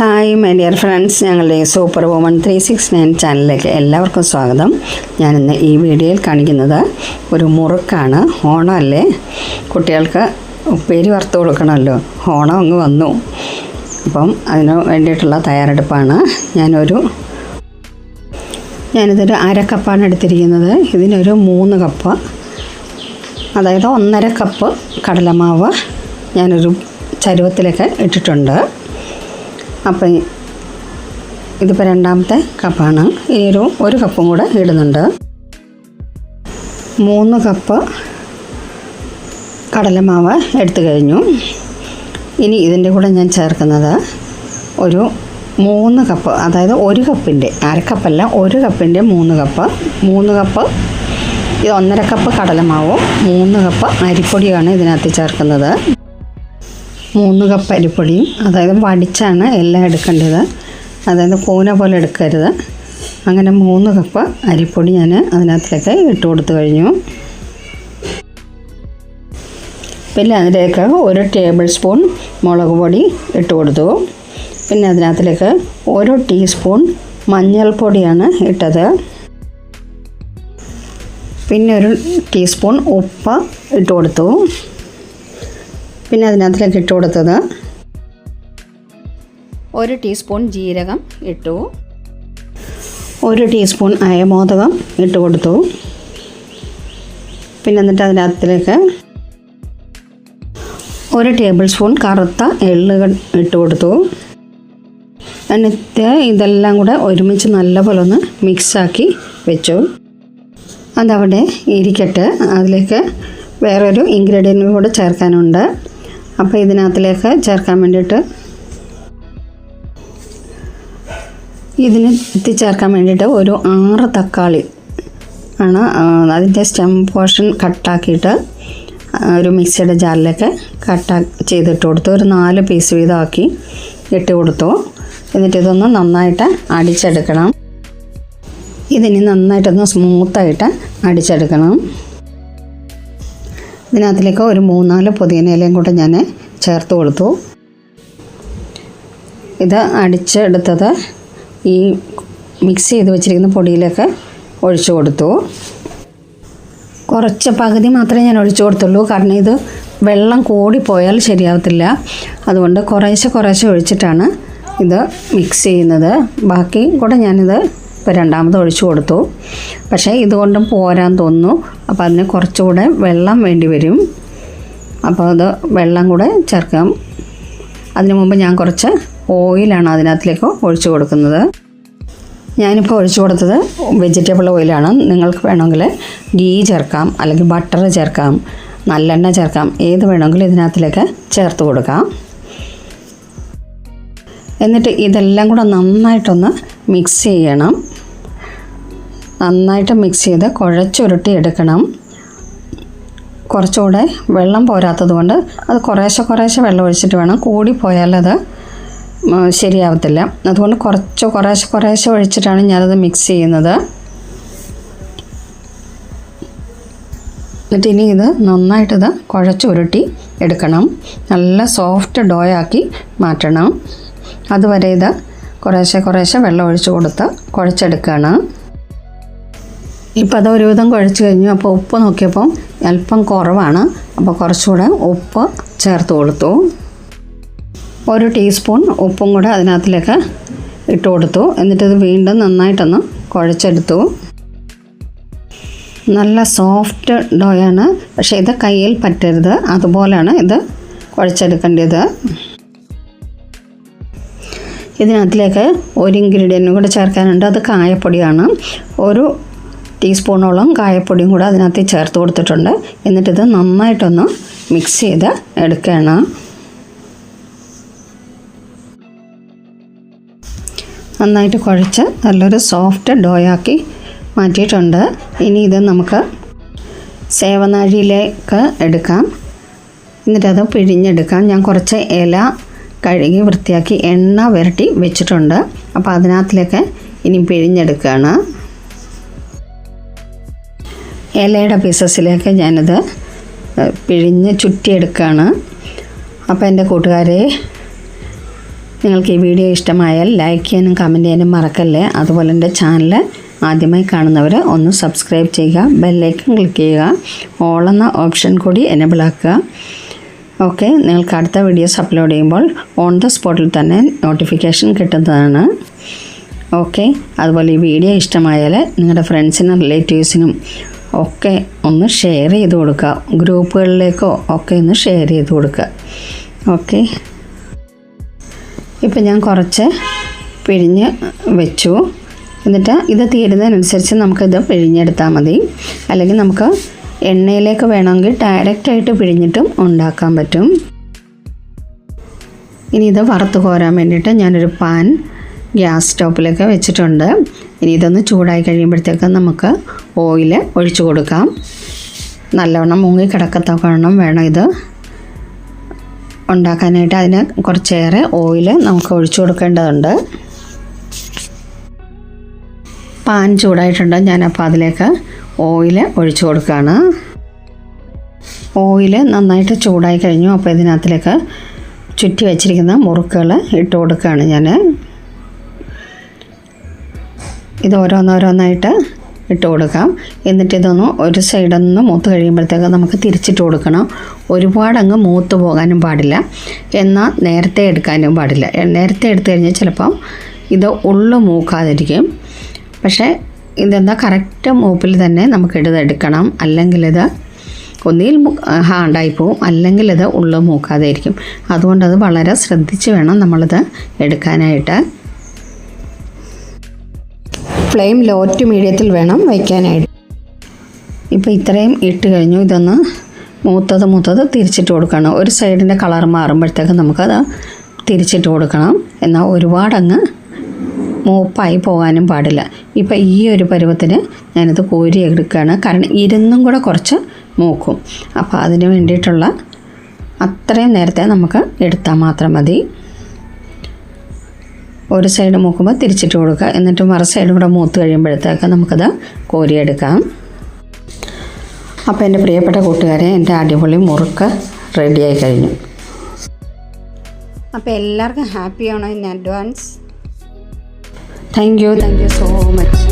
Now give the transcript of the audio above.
Hi my dear friends ഞങ്ങളുടെ super woman three six nine ചാനലിലേക്ക് എല്ലാവർക്കും സ്വാഗതം. ഞാനിന്ന് ഈ വീഡിയോയിൽ കാണിക്കുന്നത് ഒരു മുറുക്കാണ്. ഓണമല്ലേ? കുട്ടികൾക്ക് ഉപ്പേരി വറുത്ത് കൊടുക്കണമല്ലോ. ഓണം അങ്ങ് വന്നു. അപ്പം അതിന് വേണ്ടിയിട്ടുള്ള തയ്യാറെടുപ്പാണ്. ഞാനൊരു ഞാനിതൊരു അരക്കപ്പാണ് കപ്പാണ് എടുത്തിരിക്കുന്നത്. ഇതിനൊരു മൂന്ന് കപ്പ് അതായത് ഒന്നര കപ്പ് കടലമാവ് ഞാനൊരു ചരുവത്തിലൊക്കെ ഇട്ടിട്ടുണ്ട്. അപ്പം ഇതിപ്പോൾ രണ്ടാമത്തെ കപ്പാണ്. ഈ ഒരു ഒരു കപ്പും കൂടെ ഇടുന്നുണ്ട്. മൂന്ന് കപ്പ് കടലമാവ് എടുത്തു കഴിഞ്ഞു. ഇനി ഇതിന്റെ കൂടെ ഞാൻ ചേർക്കുന്നത് ഒരു മൂന്ന് കപ്പ് അതായത് ഒരു കപ്പിന്റെ അരക്കപ്പല്ല ഒരു കപ്പിന്റെ മൂന്ന് കപ്പ്. മൂന്ന് കപ്പ് ഇത് ഒന്നര കപ്പ് കടലമാവും മൂന്ന് കപ്പ് അരിപ്പൊടിയാണ് ഇതിനകത്ത് ചേർക്കുന്നത്. മൂന്ന് കപ്പ് അരിപ്പൊടിയും അതായത് വടിച്ചാണ് എല്ലാം എടുക്കേണ്ടത്. അതായത് കൂന പോലെ എടുക്കരുത്. അങ്ങനെ മൂന്ന് കപ്പ് അരിപ്പൊടി ഞാൻ അതിനകത്തേക്ക് ഇട്ട് കൊടുത്തു കഴിഞ്ഞു. പിന്നെ അതിലേക്ക് ഒരു ടേബിൾ സ്പൂൺ മുളക് പൊടി ഇട്ട് കൊടുത്തു. പിന്നെ അതിനകത്തിലേക്ക് ഒരു ടീസ്പൂൺ മഞ്ഞൾപ്പൊടിയാണ് ഇട്ടത്. പിന്നെ ഒരു ടീസ്പൂൺ ഉപ്പ് ഇട്ട് കൊടുത്തു. പിന്നെ അതിനകത്തിലേക്ക് ഇട്ട് കൊടുത്തത് ഒരു ടീസ്പൂൺ ജീരകം ഇട്ടു. ഒരു ടീസ്പൂൺ അയമോദകം ഇട്ട് കൊടുത്തു. പിന്നെ എന്നിട്ട് അതിനകത്തിലേക്ക് ഒരു ടേബിൾ സ്പൂൺ കറുത്ത എള്ളുകൾ ഇട്ട് കൊടുത്തു. എന്നിട്ട് ഇതെല്ലാം കൂടെ ഒരുമിച്ച് നല്ലപോലെ ഒന്ന് മിക്സാക്കി വെച്ചു. അതവിടെ ഇരിക്കട്ടെ. അതിലേക്ക് വേറൊരു ഇൻഗ്രീഡിയന്റ് കൂടെ ചേർക്കാനുണ്ട്. അപ്പോൾ ഇതിനകത്തിലേക്ക് ചേർക്കാൻ വേണ്ടിയിട്ട് ഇതിന് എത്തിച്ചേർക്കാൻ വേണ്ടിയിട്ട് ഒരു ആറ് തക്കാളി ആണ് അതിന്റെ സ്റ്റെം പോർഷൻ കട്ടാക്കിയിട്ട് ഒരു മിക്സിയുടെ ജാറിലേക്ക് കട്ടാ ചെയ്തിട്ട് കൊടുത്തു. ഒരു നാല് പീസ് വീതമാക്കി ഇട്ട് കൊടുത്തു. എന്നിട്ട് ഇതൊന്ന് നന്നായിട്ട് അടിച്ചെടുക്കണം. ഇതിനി നന്നായിട്ടൊന്ന് സ്മൂത്തായിട്ട് അടിച്ചെടുക്കണം. ഇതിനകത്തിലേക്ക് ഒരു മൂന്നാൽ പുതിയന ഇലയും കൂടെ ഞാൻ ചേർത്ത് കൊടുത്തു. ഇത് അടിച്ചെടുത്തത് ഈ മിക്സ് ചെയ്ത് വെച്ചിരിക്കുന്ന പൊടിയിലേക്ക് ഒഴിച്ചു കൊടുത്തു. കുറച്ച് പകുതി മാത്രമേ ഞാൻ ഒഴിച്ചു കൊടുത്തുള്ളൂ. കാരണം ഇത് വെള്ളം കൂടിപ്പോയാൽ ശരിയാവത്തില്ല. അതുകൊണ്ട് കുറേശ്ശെ കുറേശ്ശെ ഒഴിച്ചിട്ടാണ് ഇത് മിക്സ് ചെയ്യുന്നത്. ബാക്കി കൂടെ ഞാനിത് ഇപ്പോൾ രണ്ടാമത് ഒഴിച്ചു കൊടുത്തു. പക്ഷേ ഇതുകൊണ്ടും പോരാൻ തോന്നുന്നു. അപ്പോൾ അതിന് കുറച്ചുകൂടെ വെള്ളം വേണ്ടി വരും. അപ്പോൾ അത് വെള്ളം കൂടെ ചേർക്കാം. അതിനു മുമ്പ് ഞാൻ കുറച്ച് ഓയിലാണ് അതിനകത്തിലേക്ക് ഒഴിച്ചു കൊടുക്കുന്നത്. ഞാനിപ്പോൾ ഒഴിച്ചു കൊടുത്തത് വെജിറ്റബിൾ ഓയിലാണ്. നിങ്ങൾക്ക് വേണമെങ്കിൽ ഗീ ചേർക്കാം അല്ലെങ്കിൽ ബട്ടർ ചേർക്കാം നല്ലെണ്ണ ചേർക്കാം ഏത് വേണമെങ്കിലും ഇതിനകത്തിലേക്ക് ചേർത്ത് കൊടുക്കാം. എന്നിട്ട് ഇതെല്ലാം കൂടെ നന്നായിട്ടൊന്ന് മിക്സ് ചെയ്യണം. നന്നായിട്ട് മിക്സ് ചെയ്ത് കുഴച്ചുരുട്ടി എടുക്കണം. കുറച്ചുകൂടെ വെള്ളം പോരാത്തത് കൊണ്ട് അത് കുറേശ്ശെ കുറേശ്ശെ വെള്ളം ഒഴിച്ചിട്ട് വേണം. കൂടിപ്പോയാൽ അത് ശരിയാവത്തില്ല. അതുകൊണ്ട് കുറച്ച് കുറേശ്ശെ കുറേശ്ശെ ഒഴിച്ചിട്ടാണ് ഞാനത് മിക്സ് ചെയ്യുന്നത്. എന്നിട്ട് ഇനി ഇത് നന്നായിട്ടിത് കുഴച്ചുരുട്ടി എടുക്കണം. നല്ല സോഫ്റ്റ് ഡോയാക്കി മാറ്റണം. അതുവരെ ഇത് കുറേശ്ശെ കുറേശ്ശെ വെള്ളം ഒഴിച്ച് കൊടുത്ത് കുഴച്ചെടുക്കുകയാണ്. ഇപ്പം അത് ഒരുവിധം കുഴച്ച് കഴിഞ്ഞു. അപ്പോൾ ഉപ്പ് നോക്കിയപ്പം അല്പം കുറവാണ്. അപ്പോൾ കുറച്ചുകൂടെ ഉപ്പ് ചേർത്ത് കൊടുത്തു. ഒരു ടീസ്പൂൺ ഉപ്പും കൂടെ അതിനകത്തിലേക്ക് ഇട്ട് കൊടുത്തു. എന്നിട്ടിത് വീണ്ടും നന്നായിട്ടൊന്ന് കുഴച്ചെടുത്തു. നല്ല സോഫ്റ്റ് ഡോയാണ്. പക്ഷേ ഇത് കയ്യിൽ പറ്റരുത്. അതുപോലെയാണ് ഇത് കുഴച്ചെടുക്കേണ്ടത്. ഇതിനകത്തിലേക്ക് ഒരു ഇൻഗ്രീഡിയന്റും കൂടെ ചേർക്കാനുണ്ട്. അത് കായപ്പൊടിയാണ്. ഒരു ടീസ്പൂണോളം കായപ്പൊടിയും കൂടെ അതിനകത്ത് ചേർത്ത് കൊടുത്തിട്ടുണ്ട്. എന്നിട്ടിത് നന്നായിട്ടൊന്ന് മിക്സ് ചെയ്ത് എടുക്കുകയാണ്. നന്നായിട്ട് കുഴച്ച് നല്ലൊരു സോഫ്റ്റ് ഡോയാക്കി മാറ്റിയിട്ടുണ്ട്. ഇനി ഇത് നമുക്ക് സേവനാഴിയിലേക്ക് എടുക്കാം. എന്നിട്ടത് പിഴിഞ്ഞെടുക്കാം. ഞാൻ കുറച്ച് ഇല കഴുകി വൃത്തിയാക്കി എണ്ണ വരട്ടി വെച്ചിട്ടുണ്ട്. അപ്പോൾ അതിനകത്തിലേക്ക് ഇനി പിഴിഞ്ഞെടുക്കുകയാണ്. ഇലയുടെ പീസസിലേക്ക് ഞാനത് പിഴിഞ്ഞ് ചുറ്റിയെടുക്കുകയാണ്. അപ്പോൾ എന്റെ കൂട്ടുകാരെ നിങ്ങൾക്ക് ഈ വീഡിയോ ഇഷ്ടമായാൽ ലൈക്ക് ചെയ്യാനും കമന്റ് ചെയ്യാനും മറക്കല്ലേ? അതുപോലെ എന്റെ ചാനൽ ആദ്യമായി കാണുന്നവർ ഒന്ന് സബ്സ്ക്രൈബ് ചെയ്യുക ബെല്ലൈക്കൺ ക്ലിക്ക് ചെയ്യുക ഓൾ എന്ന ഓപ്ഷൻ കൂടി എനേബിൾ ആക്കുക. ഓക്കെ നിങ്ങൾക്ക് അടുത്ത വീഡിയോസ് അപ്ലോഡ് ചെയ്യുമ്പോൾ ഓൺ ദ സ്പോട്ടിൽ തന്നെ നോട്ടിഫിക്കേഷൻ കിട്ടുന്നതാണ്. ഓക്കെ അതുപോലെ ഈ വീഡിയോ ഇഷ്ടമായാൽ നിങ്ങളുടെ ഫ്രണ്ട്സിനും റിലേറ്റീവ്സിനും ഒക്കെ ഒന്ന് ഷെയർ ചെയ്ത് കൊടുക്കുക ഗ്രൂപ്പുകളിലേക്കോ ഒക്കെ ഒന്ന് ഷെയർ ചെയ്ത് കൊടുക്കുക ഓക്കെ ഇപ്പം ഞാൻ കുറച്ച് പിഴിഞ്ഞ് വെച്ചു. എന്നിട്ട് ഇത് തീരുന്നതിനനുസരിച്ച് നമുക്കിത് പിഴിഞ്ഞെടുത്താൽ മതി. അല്ലെങ്കിൽ നമുക്ക് എണ്ണയിലേക്ക് വേണമെങ്കിൽ ഡയറക്റ്റായിട്ട് പിഴിഞ്ഞിട്ടും ഉണ്ടാക്കാൻ പറ്റും. ഇനി ഇത് വറുത്ത് കോരാൻ വേണ്ടിയിട്ട് ഞാനൊരു പാൻ ഗ്യാസ് സ്റ്റോപ്പിലൊക്കെ വെച്ചിട്ടുണ്ട്. ഇനി ഇതൊന്ന് ചൂടായി കഴിയുമ്പോഴത്തേക്ക് നമുക്ക് ഓയിൽ ഒഴിച്ചു കൊടുക്കാം. നല്ലവണ്ണം മുങ്ങി കിടക്കത്തക്കവണ്ണം വേണം ഇത്. ഉണ്ടാക്കാനായിട്ട് അതിന് കുറച്ചേറെ ഓയിൽ നമുക്ക് ഒഴിച്ചു കൊടുക്കേണ്ടതുണ്ട്. പാൻ ചൂടായിട്ടുണ്ട്. ഞാനപ്പോൾ അതിലേക്ക് ഓയിൽ ഒഴിച്ചു കൊടുക്കുകയാണ് ഓയിൽ നന്നായിട്ട് ചൂടായി കഴിഞ്ഞു. അപ്പോൾ ഇതിനകത്തിലേക്ക് ചുറ്റി വെച്ചിരിക്കുന്ന മുറുക്കുകൾ ഇട്ട് കൊടുക്കുകയാണ് ഞാൻ ഇത് ഓരോന്നോരോന്നായിട്ട് ഇട്ട് കൊടുക്കാം. എന്നിട്ട് ഇതൊന്ന് ഒരു സൈഡൊന്ന് മൂത്ത് കഴിയുമ്പോഴത്തേക്ക് നമുക്ക് തിരിച്ചിട്ട് കൊടുക്കണം. ഒരുപാട് അങ്ങ് മൂത്ത് പോകാനും പാടില്ല. എന്നാൽ നേരത്തെ എടുക്കാനും പാടില്ല. നേരത്തെ എടുത്തു കഴിഞ്ഞാൽ ചിലപ്പം ഇത് ഉള്ളു മൂക്കാതിരിക്കും. പക്ഷേ ഇതെന്താ കറക്റ്റ് മൂപ്പിൽ തന്നെ നമുക്ക് എടുക്കണം. അല്ലെങ്കിൽ ഇത് ഒന്നിൽ ഹാണ്ടായി പോവും. അല്ലെങ്കിൽ ഇത് ഉള്ളു മൂക്കാതെ ഇരിക്കും അതുകൊണ്ട് അത് വളരെ ശ്രദ്ധിച്ച് വേണം നമ്മളിത് എടുക്കാനായിട്ട്. ഫ്ലെയിം ലോ ടു മീഡിയത്തിൽ വേണം വയ്ക്കാനായിട്ട്. ഇപ്പോൾ ഇത്രയും ഇട്ട് കഴിഞ്ഞു. ഇതൊന്ന് മൂത്തത് മൂത്തത് തിരിച്ചിട്ട് കൊടുക്കണം. ഒരു സൈഡിന്റെ കളർ മാറുമ്പോഴത്തേക്ക് നമുക്കത് തിരിച്ചിട്ട് കൊടുക്കണം. എന്നാൽ ഒരുപാടങ്ങ് മൂപ്പായി പോകാനും പാടില്ല. ഇപ്പം ഈ ഒരു പരുവത്തിന് ഞാനിത് കോരി എടുക്കുകയാണ് കാരണം ഇരുന്നും കൂടെ കുറച്ച് മൂക്കും. അപ്പോൾ അതിന് വേണ്ടിയിട്ടുള്ള അത്രയും നേരത്തെ നമുക്ക് എടുത്താൽ മാത്രം മതി. ഒരു സൈഡ് മൂക്കുമ്പോൾ തിരിച്ചിട്ട് കൊടുക്കുക. എന്നിട്ട് മറു സൈഡും കൂടെ മൂത്ത് കഴിയുമ്പോഴത്തേക്ക് നമുക്കത് കോരിയെടുക്കാം. അപ്പോൾ എന്റെ പ്രിയപ്പെട്ട കൂട്ടുകാരെ എന്റെ അടിപൊളി മുറുക്ക് റെഡിയായി കഴിഞ്ഞു. അപ്പോൾ എല്ലാവർക്കും ഹാപ്പിയാണോ in advance thank you thank you so much